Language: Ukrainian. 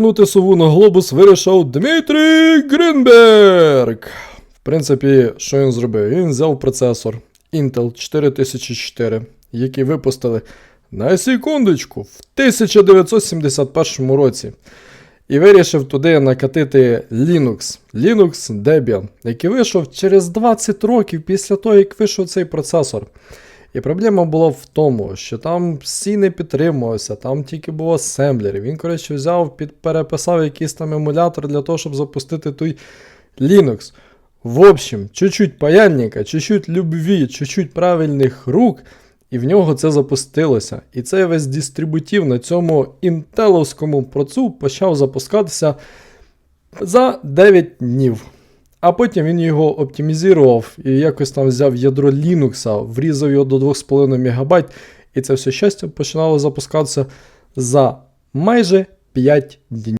Нути сову на глобус вирішив Дмитрій Грінберг. В принципі, що він зробив? Він взяв процесор Intel 4004, який випустили на секундочку в 1971 році. І вирішив туди накатити Linux, Linux Debian, який вийшов через 20 років після того, як вийшов цей процесор. І проблема була в тому, що там всі не підтримувався, там тільки був асемблер. Він, коротше, взяв, під, переписав якийсь там емулятор для того, щоб запустити той Linux. В общем, чуть-чуть паяльника, чуть-чуть любві, чуть-чуть правильних рук, і в нього це запустилося. І цей весь дистрибутив на цьому інтеловському процу почав запускатися за 9 днів. А потім він його оптимізував і якось там взяв ядро Linux, врізав його до 2,5 МБ, і це все щастя починало запускатися за майже 5 днів.